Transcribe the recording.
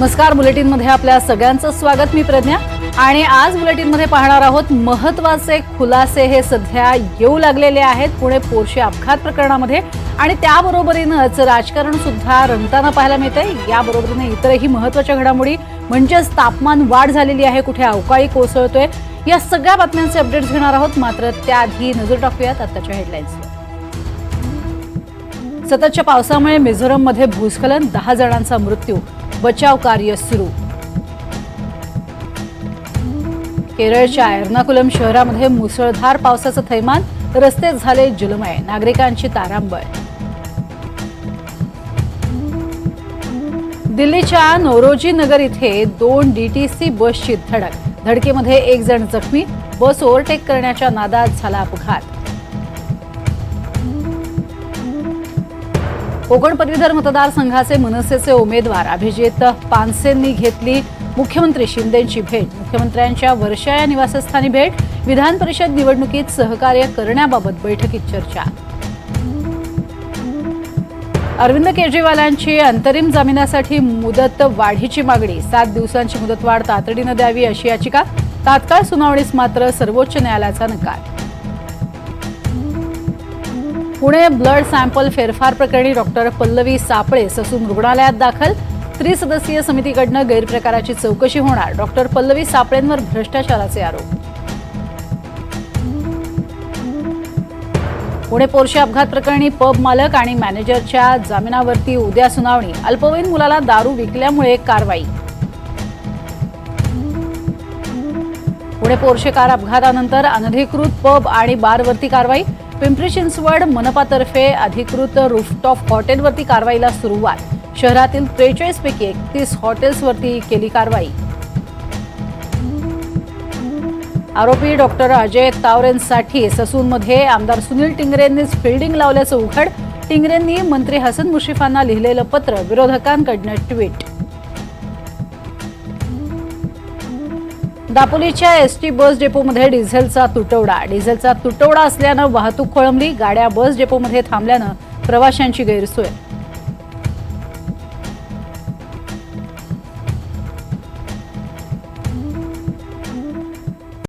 नमस्कार बुलेटिनमध्ये आपल्या सगळ्यांचं स्वागत मी प्रज्ञा. आणि आज बुलेटिनमध्ये पाहणार आहोत महत्त्वाचे खुलासे हे सध्या येऊ लागलेले आहेत पुणे पोरशे अपघात प्रकरणामध्ये. आणि त्याबरोबरीनंच राजकारण सुद्धा रंगताना पाहायला मिळते याबरोबरीने इतरही महत्त्वाच्या घडामोडी म्हणजेच तापमान वाढ झालेली आहे कुठे अवकाळी कोसळतोय या सगळ्या बातम्यांचे अपडेट्स घेणार आहोत. मात्र त्याआधी नजर टाकूयात आताच्या हेडलाईन्सवर सततच्या पावसामुळे मिझोरममध्ये भूस्खलन दहा जणांचा मृत्यू. बचाव कार्य सुरू. केरळच्या एर्नाकुलम शहरामध्ये मुसळधार पावसाचं थैमान रस्ते झाले जलमय नागरिकांची तारांबळ. दिल्लीच्या नोरोजी नगर इथे दोन डीटीसी बसची धडक. धडकेमध्ये एक जण जखमी बस ओव्हरटेक करण्याच्या नादात झाला अपघात. कोकण पदवीधर मतदारसंघाचे मनसेचे उमेदवार अभिजित पानसेंनी घेतली मुख्यमंत्री शिंदेची भेट. मुख्यमंत्र्यांच्या वर्षा या निवासस्थानी भेट विधान परिषद निवडणुकीत सहकार्य करण्याबाबत बैठकीत चर्चा. अरविंद केजरीवालांची अंतरिम जामिनासाठी मुदत वाढीची मागणी. सात दिवसांची मुदतवाढ तातडीनं द्यावी अशी याचिका. तात्काळ सुनावणीस मात्र सर्वोच्च न्यायालयाचा नकार. पुणे ब्लड सॅम्पल फेरफार प्रकरणी डॉक्टर पल्लवी सापळे ससून रुग्णालयात दाखल. त्रिसदस्यीय समितीकडनं गैरप्रकाराची चौकशी होणार. डॉक्टर पल्लवी सापळेंवर भ्रष्टाचाराचे आरोप. पुणे पोर्शे अपघात प्रकरणी पब मालक आणि मॅनेजरच्या जामिनावरती उद्या सुनावणी. अल्पवयीन मुलाला दारू विकल्यामुळे कारवाई. पुणे पोर्शे कार अपघातानंतर अनधिकृत पब आणि बारवरती कारवाई. पिंपरी चिंचवड मनपातर्फे अधिकृत रूफटॉप हॉटेलवरती कारवाईला सुरुवात. शहरातील त्रेचाळीसपैकी एकतीस हॉटेल्सवरती केली कारवाई. आरोपी डॉक्टर अजय तावरेंसाठी ससूनमध्ये आमदार सुनील टिंगरेंनीच फिल्डिंग लावल्याचं उघड. टिंगरेंनी मंत्री हसन मुश्रीफांना लिहिलेलं पत्र विरोधकांकडनं ट्विट. दापोलीच्या एस टी बस डेपोमध्ये डिझेलचा तुटवडा. डिझेलचा तुटवडा असल्यानं वाहतूक खोळंबली. गाड्या बस डेपोमध्ये थांबल्यानं प्रवाशांची गैरसोय.